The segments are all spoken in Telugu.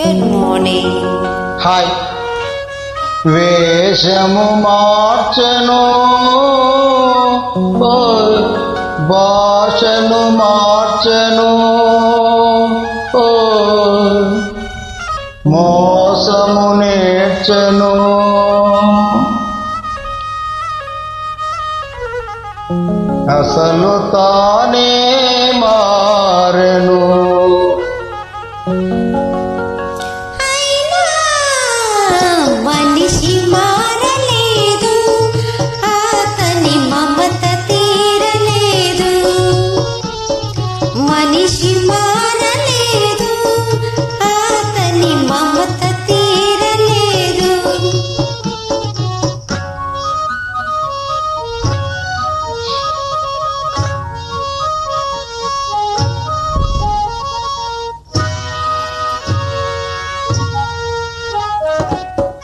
గుడ్ మార్నింగ్ హాయ్ వేషము మార్చను భాషను మార్చను మోసము నేర్చను. అసలు తానే మారెను. మనిషి మారలేదు అతని మమత తీరలేదు.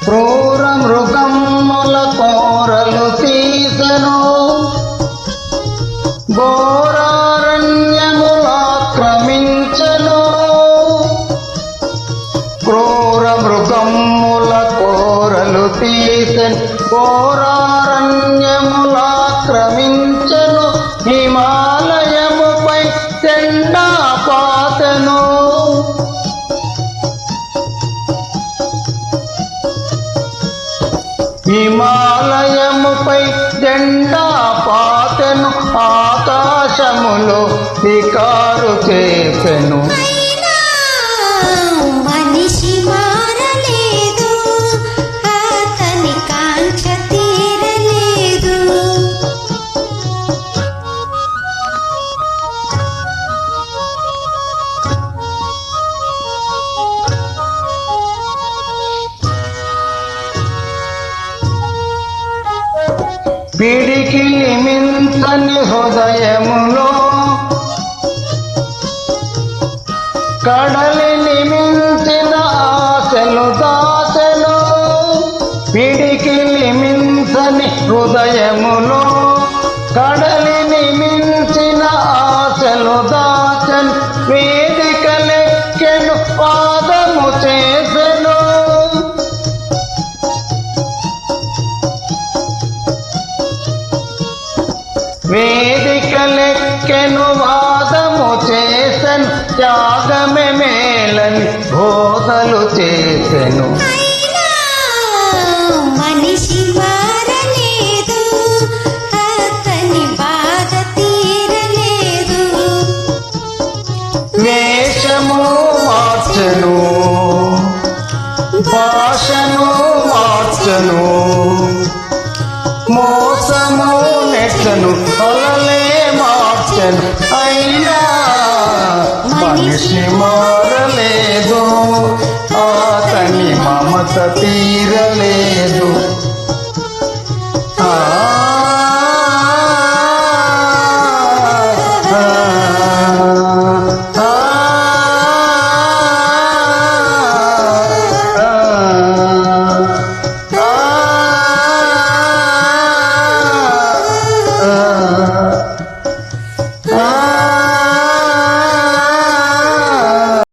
క్రూర మృగముల కోరలు తీసను. ఘోరారణ్యములాక్రమించను చేసన్ ఘోరారణ్యములాక్రమించను హిమాలయముపై తెండా పాతను హిమాలయముపై జెండా పాతను ఆకాశములో వికారు చేసెను పిడికి మింతని హృదయములో కడలిని మించిన ఆశలు దాచెను పిడికి మింతని హృదయములో కడలిని మించిన ఆశలు దాచెను వేదికలెక్కెను పాదము చేసెను వేదికలెక్కెను వాదము చేసెను త్యాగమే మేలని బోధలు చేసెను. అయినా మనిషి మారలేదు అతని బాధ తీరలేదు. వేషము మార్చెను భాషను మార్చెను మోసము మార్చను అలలే మార్చను అయినా మనిషి మారలేదు అతని మమత తీరలేదు. ఆ